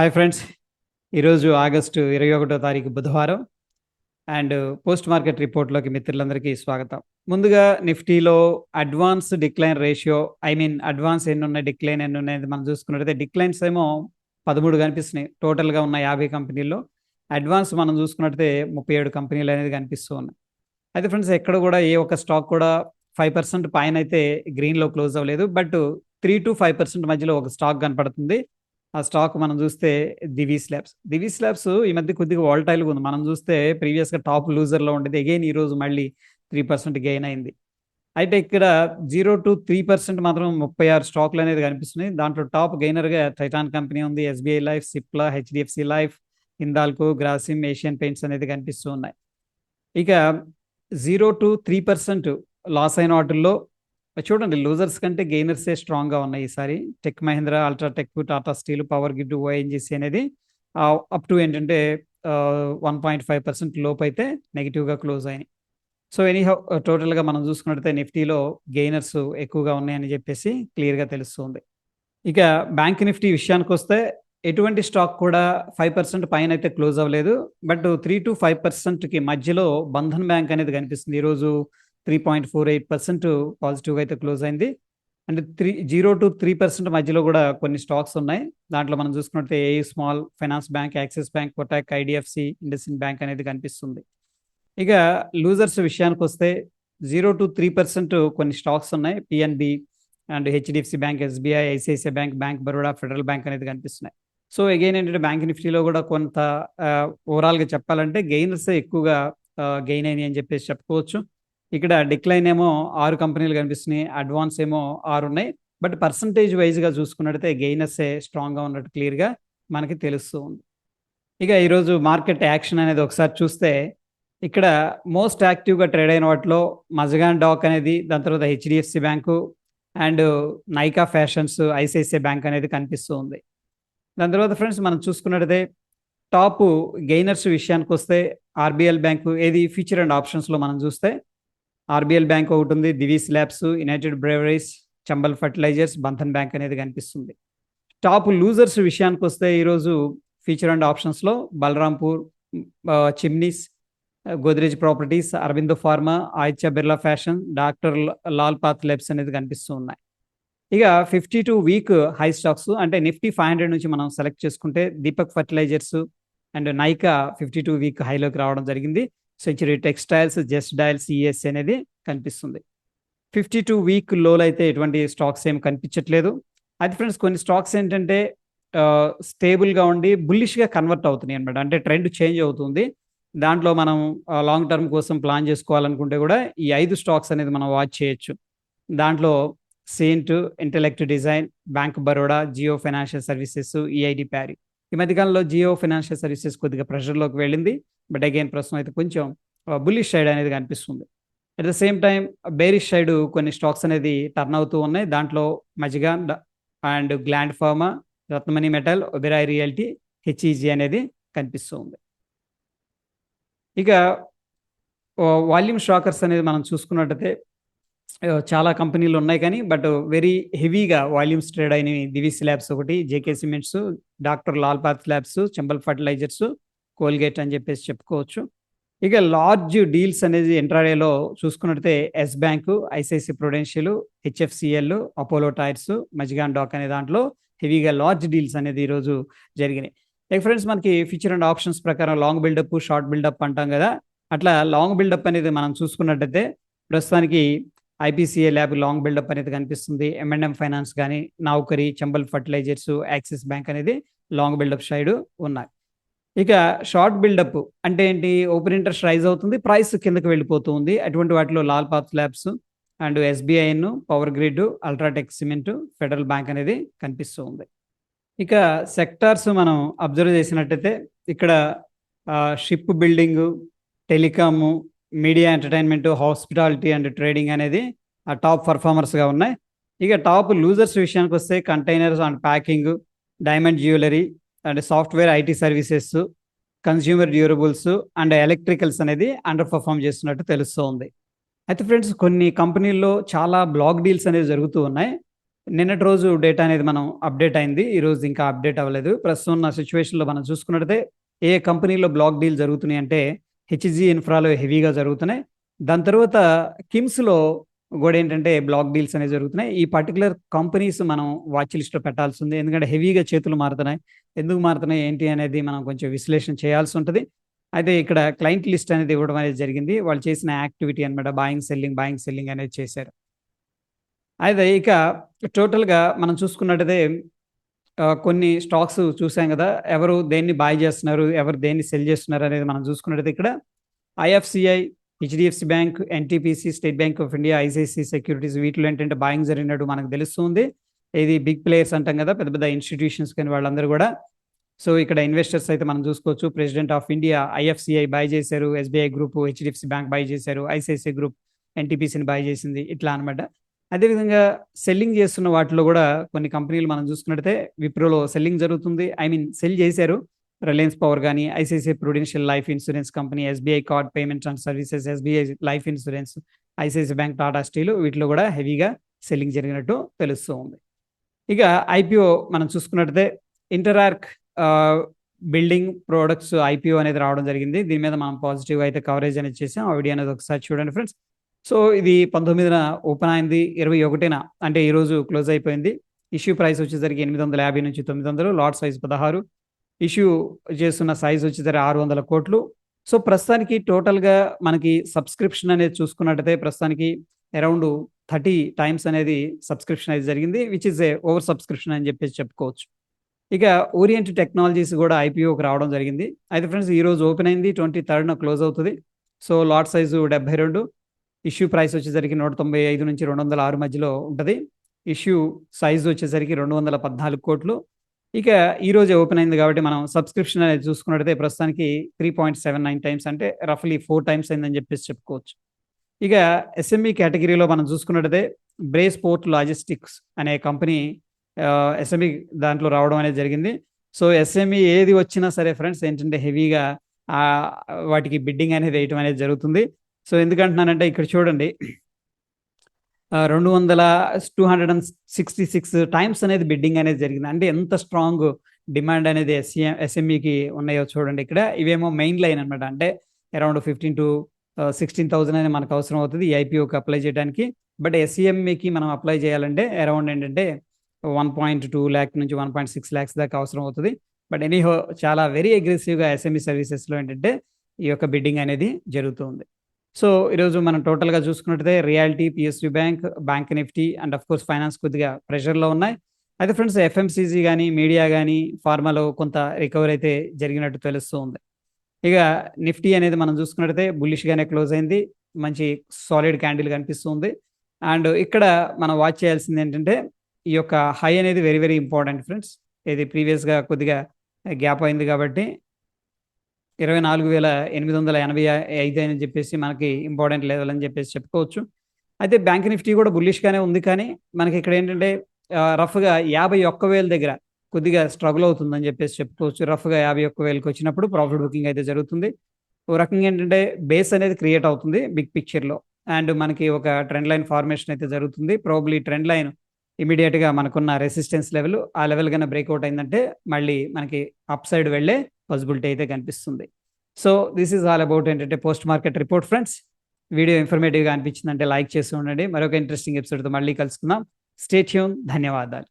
Hi friends ఈరోజు August ఇరవై ఒకటో తారీఖు బుధవారం అండ్ పోస్ట్ మార్కెట్ రిపోర్ట్లోకి మిత్రులందరికీ స్వాగతం. ముందుగా నిఫ్టీలో advance decline ratio I mean advance ఎన్ని ఉన్నాయి డిక్లైన్ ఎన్ని ఉన్నాయి మనం చూసుకున్నట్టయితే డిక్లైన్స్ ఏమో పదమూడు కనిపిస్తున్నాయి. టోటల్గా ఉన్న యాభై కంపెనీల్లో అడ్వాన్స్ మనం చూసుకున్నట్టయితే ముప్పై ఏడు కంపెనీలు అనేది కనిపిస్తూ ఉన్నాయి. అయితే ఫ్రెండ్స్ ఎక్కడ కూడా ఏ ఒక్క స్టాక్ కూడా ఫైవ్ పర్సెంట్ పైన అయితే గ్రీన్లో క్లోజ్ అవ్వలేదు. But three to five percent మధ్యలో ఒక స్టాక్ కనపడుతుంది. ఆ స్టాక్ మనం చూస్తే దివి స్లాబ్స్. దివి స్లాబ్స్ ఈ మధ్య కొద్దిగా వాల్టైల్గా ఉంది. మనం చూస్తే ప్రీవియస్గా టాప్ లూజర్లో ఉండేది. అగైన్ ఈరోజు మళ్ళీ త్రీ పర్సెంట్ గెయిన్ అయింది. అయితే ఇక్కడ జీరో టు త్రీ పర్సెంట్ మాత్రం ముప్పై ఆరు స్టాక్లు అనేది కనిపిస్తున్నాయి. దాంట్లో టాప్ గెయినర్గా టైటాన్ కంపెనీ ఉంది. SBI Life Cipla HDFC Life Hindalco Grasim Asian Paints అనేది కనిపిస్తూ ఉన్నాయి. ఇక zero to three percent loss అయిన వాటిల్లో చూడండి లూజర్స్ కంటే గెయినర్సే స్ట్రాంగ్గా ఉన్నాయి ఈసారి. Tech Mahindra UltraTech Tata Steel Power Grid ONGC అనేది అప్ టు ఏంటంటే వన్ పాయింట్ ఫైవ్ పర్సెంట్ లోపు అయితే నెగిటివ్గా క్లోజ్ అయినాయి. సో ఎనీ టోటల్గా మనం చూసుకున్నట్టయితే నిఫ్టీలో గెయినర్స్ ఎక్కువగా ఉన్నాయని చెప్పేసి క్లియర్గా తెలుస్తుంది. ఇక బ్యాంక్ నిఫ్టీ విషయానికి వస్తే ఎటువంటి స్టాక్ కూడా ఫైవ్ పర్సెంట్ పైన అయితే క్లోజ్ అవ్వలేదు. బట్ త్రీ టు ఫైవ్ పర్సెంట్కి మధ్యలో బంధన్ బ్యాంక్ అనేది కనిపిస్తుంది. ఈరోజు three point four eight percent పాజిటివ్గా అయితే క్లోజ్ అయింది. And three zero to three percent మధ్యలో కూడా కొన్ని స్టాక్స్ ఉన్నాయి. దాంట్లో మనం చూసుకున్నట్టే A Small Finance Bank Axis Bank Kotak IDFC IndusInd Bank అనేది కనిపిస్తుంది. ఇక లూజర్స్ విషయానికి వస్తే జీరో టు త్రీ పర్సెంట్ కొన్ని స్టాక్స్ ఉన్నాయి. PNB and HDFC Bank SBI ICICI Bank Bank Baroda Federal Bank అనేది కనిపిస్తున్నాయి. సో అగైన్ ఏంటంటే బ్యాంక్ నిఫ్టీలో కూడా కొంత uh, ఓవరాల్గా చెప్పాలంటే గెయినర్స్ ఎక్కువగా uh, గెయిన్ అయినాయి అని చెప్పేసి చెప్పుకోవచ్చు. ఇక్కడ డిక్లైన్ ఏమో ఆరు కంపెనీలు కనిపిస్తున్నాయి అడ్వాన్స్ ఏమో ఆరు ఉన్నాయి. బట్ పర్సంటేజ్ వైజ్గా చూసుకున్నట్టయితే గెయినర్సే స్ట్రాంగ్గా ఉన్నట్టు క్లియర్గా మనకి తెలుస్తూ ఉంది. ఇక ఈరోజు మార్కెట్ యాక్షన్ అనేది ఒకసారి చూస్తే ఇక్కడ మోస్ట్ యాక్టివ్గా ట్రేడ్ అయిన వాటిలో మజగాన్ డాక్ అనేది దాని తర్వాత HDFC Bank and Nykaa Fashions ICICI Bank అనేది కనిపిస్తూ ఉంది. దాని తర్వాత ఫ్రెండ్స్ మనం చూసుకున్నట్టయితే టాప్ గెయినర్స్ విషయానికి వస్తే ఆర్బిఎల్ బ్యాంకు ఏది ఫ్యూచర్ అండ్ ఆప్షన్స్లో మనం చూస్తే ఆర్బిఎల్ బ్యాంక్ ఒకటి ఉంది Divis Labs United Breweries Chambal Fertilisers Bandhan Bank అనేది కనిపిస్తుంది. టాప్ లూజర్స్ విషయానికి వస్తే ఈరోజు ఫీచర్ అండ్ ఆప్షన్స్లో Balrampur chimneys Godrej Properties Aurobindo Pharma Aditya Birla Fashion doctor Lal path labs అనేది కనిపిస్తూ ఉన్నాయి. ఇక fifty two week high stocks అంటే నిఫ్టీ ఫైవ్ హండ్రెడ్ నుంచి మనం సెలెక్ట్ చేసుకుంటే Deepak Fertilisers and Nykaa fifty two week హైలోకి రావడం జరిగింది. సెంచురీ టెక్స్టైల్స్ జస్ట్ డైల్స్ ఈఎస్ అనేది కనిపిస్తుంది. ఫిఫ్టీ టూ వీక్ లోలో అయితే ఎటువంటి స్టాక్స్ ఏమి కనిపించట్లేదు. అది ఫ్రెండ్స్ కొన్ని స్టాక్స్ ఏంటంటే స్టేబుల్గా ఉండి బుల్లిష్గా కన్వర్ట్ అవుతున్నాయి అనమాట అంటే ట్రెండ్ చేంజ్ అవుతుంది. దాంట్లో మనం లాంగ్ టర్మ్ కోసం ప్లాన్ చేసుకోవాలనుకుంటే కూడా ఈ ఐదు స్టాక్స్ అనేది మనం వాచ్ చేయొచ్చు. దాంట్లో Cyient Intellect Design Bank Baroda Jio Financial Services EID Parry. ఈ మధ్యకాలంలో జియో ఫైనాన్షియల్ సర్వీసెస్ కొద్దిగా ప్రెషర్లోకి వెళ్ళింది. బట్ అగైన్ ప్రస్తుతం అయితే కొంచెం బుల్లిష్ సైడ్ అనేది కనిపిస్తుంది. At the same time bearish side కొన్ని స్టాక్స్ అనేది టర్న్ అవుతూ ఉన్నాయి. దాంట్లో మజిగా and Gland Pharma Ratnamani Metal Oberoi Realty HEG అనేది కనిపిస్తూ ఉంది. ఇక వాల్యూమ్ స్టాకర్స్ అనేది మనం చూసుకున్నట్టయితే చాలా కంపెనీలు ఉన్నాయి కానీ బట్ వెరీ హెవీగా వాల్యూమ్స్ ట్రేడ్ అయినవి దివిస్ ల్యాబ్స్ ఒకటి JK Cements doctor Lal path labs Chambal Fertilisers Colgate అని చెప్పేసి చెప్పుకోవచ్చు. ఇక లార్జ్ డీల్స్ అనేది ఎంట్రాడేలో చూసుకున్నట్టయితే Yes Bank ICICI Prudential HFCL Apollo Tyres Mazagon Dock అనే దాంట్లో హెవీగా లార్జ్ డీల్స్ అనేది ఈరోజు జరిగినాయి. లైక్ ఫ్రెండ్స్ మనకి ఫ్యూచర్ అండ్ ఆప్షన్స్ ప్రకారం లాంగ్ బిల్డప్ షార్ట్ బిల్డప్ అంటాం కదా. అట్లా లాంగ్ బిల్డప్ అనేది మనం చూసుకున్నట్టయితే ప్రస్తుతానికి ఐపీసీఏ ల్యాబ్ లాంగ్ బిల్డప్ అనేది కనిపిస్తుంది. ఎంఎండ్ఎం ఫైనాన్స్ కానీ Naukri Chambal fertilisers Axis Bank అనేది లాంగ్ బిల్డప్ సైడ్ ఉన్నాయి. ఇక షార్ట్ బిల్డప్ అంటే ఏంటి? ఓపెన్ ఇంట్రెస్ట్ రైజ్ అవుతుంది ప్రైస్ కిందకి వెళ్ళిపోతుంది అటువంటి వాటిలో Lal path labs and ఎస్బీఐను Power Grid UltraTech Cement Federal Bank అనేది కనిపిస్తూ ఉంది. ఇక సెక్టార్స్ మనం అబ్జర్వ్ చేసినట్టయితే ఇక్కడ ship building telecom media entertainment hospitality and trading అనేది ఆ టాప్ పర్ఫార్మర్స్గా ఉన్నాయి. ఇక టాప్ లూజర్స్ విషయానికి వస్తే containers and packing diamond jewellery and software IT services consumer durables and electricals అనేది అండర్ పర్ఫామ్ చేస్తున్నట్టు తెలుస్తోంది. అయితే ఫ్రెండ్స్ కొన్ని కంపెనీల్లో చాలా బ్లాక్ డీల్స్ అనేవి జరుగుతూ ఉన్నాయి. నిన్నటి రోజు డేటా అనేది మనం అప్డేట్ అయింది. ఈరోజు ఇంకా అప్డేట్ అవ్వలేదు. ప్రస్తుతం ఉన్న సిచ్యువేషన్లో మనం చూసుకున్నట్టయితే ఏ కంపెనీలో బ్లాక్ డీల్ జరుగుతున్నాయి అంటే హెచ్జి ఇన్ఫ్రాలో హెవీగా జరుగుతున్నాయి. దాని తర్వాత కిమ్స్లో కూడా ఏంటంటే బ్లాక్ డీల్స్ అనేవి జరుగుతున్నాయి. ఈ పర్టికులర్ కంపెనీస్ మనం వాచ్ లిస్ట్లో పెట్టాల్సి ఉంది ఎందుకంటే హెవీగా చేతులు మారుతున్నాయి. ఎందుకు మారుతున్నాయి? ఏంటి అనేది మనం కొంచెం విశ్లేషణ చేయాల్సి ఉంటుంది. అయితే ఇక్కడ క్లయింట్ లిస్ట్ అనేది ఇవ్వడం అనేది జరిగింది. వాళ్ళు చేసిన యాక్టివిటీ అనమాట బాయింగ్ సెల్లింగ్ బాయింగ్ సెల్లింగ్ అనేది చేశారు. అయితే ఇక టోటల్గా మనం చూసుకున్నట్టయితే కొన్ని స్టాక్స్ చూసాం కదా. ఎవరు దేన్ని బాయ్ చేస్తున్నారు? ఎవరు దేన్ని సెల్ చేస్తున్నారు అనేది మనం చూసుకున్నట్టయితే ఇక్కడ IFCI HDFC Bank NTPC State Bank of India ICICI Securities వీటిలో ఏంటంటే బాయింగ్ జరిగినట్టు మనకు తెలుస్తుంది. ఇది బిగ్ ప్లేయర్స్ అంటాం కదా పెద్ద పెద్ద ఇన్స్టిట్యూషన్స్ కానీ వాళ్ళందరూ కూడా. సో ఇక్కడ ఇన్వెస్టర్స్ అయితే మనం చూసుకోవచ్చు. President of India IFCI buy చేశారు SBI group HDFC Bank buy చేశారు ఐసిఐసిఐ గ్రూప్ ఎన్టీపీసీని బై చేసింది ఇట్లా అనమాట అదేవిధంగా సెల్లింగ్ చేస్తున్న వాటిలో కూడా కొన్ని కంపెనీలు మనం చూసుకున్నట్టయితే విప్రోలో సెల్లింగ్ జరుగుతుంది. ఐ మీన్ సెల్ చేశారు. రిలయన్స్ పవర్ కానీ ICICI Prudential Life Insurance company SBI card payments and services SBI Life Insurance ICICI Bank Tata Steel వీటిలో కూడా హెవీగా సెల్లింగ్ జరిగినట్టు తెలుస్తూ ఉంది. ఇక ఐపీఓ మనం చూసుకున్నట్టయితే ఇంటరార్క్ బిల్డింగ్ ప్రోడక్ట్స్ ఐపీఓ అనేది రావడం జరిగింది. దీని మీద మనం పాజిటివ్ అయితే కవరేజ్ అనేది చేసాం. ఆ వీడియో అనేది ఒకసారి చూడండి ఫ్రెండ్స్ సో ఇది పంతొమ్మిదిన ఓపెన్ అయింది ఇరవై ఒకటిన అంటే ఈ రోజు క్లోజ్ అయిపోయింది. ఇష్యూ ప్రైస్ వచ్చేసరికి ఎనిమిది వందల యాభై నుంచి తొమ్మిది వందలు లాట్ సైజ్ పదహారు. ఇష్యూ చేస్తున్న సైజ్ వచ్చేసరికి ఆరు వందల కోట్లు. సో ప్రస్తుతానికి టోటల్గా మనకి సబ్స్క్రిప్షన్ అనేది చూసుకున్నట్టయితే ప్రస్తుతానికి అరౌండ్ థర్టీ టైమ్స్ అనేది సబ్స్క్రిప్షన్ అయితే జరిగింది which is a over subscription అని చెప్పేసి చెప్పుకోవచ్చు. ఇక ఓరియంట్ టెక్నాలజీస్ కూడా ఐపీఓకి రావడం జరిగింది. అయితే ఫ్రెండ్స్ ఈ రోజు ఓపెన్ అయింది ట్వంటీ థర్డ్న క్లోజ్ అవుతుంది. సో లాట్ సైజు డెబ్బై రెండు. ఇష్యూ ప్రైస్ వచ్చేసరికి నూట తొంభై ఐదు నుంచి రెండు వందల ఆరు మధ్యలో ఉంటుంది. ఇష్యూ సైజ్ వచ్చేసరికి రెండు వందల పద్నాలుగు కోట్లు. ఇక ఈ రోజే ఓపెన్ అయింది కాబట్టి మనం సబ్స్క్రిప్షన్ అనేది చూసుకున్నట్టయితే ప్రస్తుతానికి three point seven nine times అంటే రఫ్లీ ఫోర్ టైమ్స్ అయిందని చెప్పేసి చెప్పుకోవచ్చు. ఇక ఎస్ఎంఈ కేటగిరీలో మనం చూసుకున్నట్టయితే బ్రేస్ పోర్ట్ లాజిస్టిక్స్ అనే కంపెనీ ఎస్ఎంఈ దాంట్లో రావడం అనేది జరిగింది. సో ఎస్ఎంఈ ఏది వచ్చినా సరే ఫ్రెండ్స్ ఏంటంటే హెవీగా వాటికి బిడ్డింగ్ అనేది వేయటం అనేది జరుగుతుంది. సో ఎందుకంటున్నానంటే ఇక్కడ చూడండి రెండు వందల two hundred and sixty six times అనేది బిడ్డింగ్ అనేది జరిగింది. అంటే ఎంత స్ట్రాంగ్ డిమాండ్ అనేది ఎస్ఎం ఎస్ఎంఈకి ఉన్నాయో చూడండి ఇక్కడ. ఇవేమో మెయిన్ లైన్ అనమాట అంటే around fifteen to sixteen thousand అనేది మనకు అవసరం అవుతుంది ఐపీఓకి అప్లై చేయడానికి. బట్ ఎస్ఈఎంఈకి మనం అప్లై చేయాలంటే అరౌండ్ ఏంటంటే వన్ పాయింట్ టూ ల్యాక్ నుంచి వన్ పాయింట్ సిక్స్ ల్యాక్స్ దాకా అవసరం అవుతుంది. బట్ ఎనీహో చాలా వెరీ అగ్రెసివ్గా ఎస్ఎంఈ సర్వీసెస్లో ఏంటంటే ఈ యొక్క బిడ్డింగ్ అనేది జరుగుతుంది సో ఈరోజు మనం టోటల్గా చూసుకున్నట్టయితే reality PSU bank bank Nifty and of course finance కొద్దిగా ప్రెషర్లో ఉన్నాయి. అయితే ఫ్రెండ్స్ ఎఫ్ఎంసీజీ కానీ మీడియా కానీ ఫార్మాలో కొంత రికవరీ అయితే జరిగినట్టు తెలుస్తూ ఉంది. ఇక నిఫ్టీ అనేది మనం చూసుకున్నట్టయితే బుల్లిష్గానే క్లోజ్ అయింది. మంచి సాలిడ్ క్యాండిల్ కనిపిస్తుంది అండ్ ఇక్కడ మనం వాచ్ చేయాల్సింది ఏంటంటే ఈ యొక్క హై అనేది వెరీ వెరీ ఇంపార్టెంట్ ఫ్రెండ్స్. ఇది ప్రీవియస్గా కొద్దిగా గ్యాప్ అయింది కాబట్టి ఇరవై నాలుగు వేల ఎనిమిది వందల ఎనభై ఐదు అని చెప్పేసి మనకి ఇంపార్టెంట్ లెవెల్ అని చెప్పేసి చెప్పుకోవచ్చు. అయితే బ్యాంక్ నిఫ్టీ కూడా బుల్లిష్గానే ఉంది కానీ మనకి ఇక్కడ ఏంటంటే రఫ్గా యాభై ఒక్క వేల దగ్గర కొద్దిగా స్ట్రగుల్ అవుతుందని చెప్పేసి చెప్పుకోవచ్చు. రఫ్గా యాభై ఒక్క వేలకు వచ్చినప్పుడు ప్రాఫిట్ బుకింగ్ అయితే జరుగుతుంది. ఓ రకంగా ఏంటంటే బేస్ అనేది క్రియేట్ అవుతుంది బిగ్ పిక్చర్లో అండ్ మనకి ఒక ట్రెండ్ లైన్ ఫార్మేషన్ అయితే జరుగుతుంది. ప్రాబ్లీ ట్రెండ్ లైన్ ఇమీడియట్గా మనకున్న రెసిస్టెన్స్ లెవెల్ ఆ లెవెల్ కన్నా బ్రేక్అవుట్ అయిందంటే మళ్ళీ మనకి అప్ సైడ్ వెళ్ళే పాసిబిలిటీ అయితే కనిపిస్తుంది. So this is all about ఏంటంటే post market report friends video ఇన్ఫర్మేటివ్గా అనిపించిందంటే లైక్ చేసి ఉండండి. మరొక ఇంట్రెస్టింగ్ ఎపిసోడ్తో మళ్ళీ కలుసుకుందాం. స్టేట్యూన్ ధన్యవాదాలు.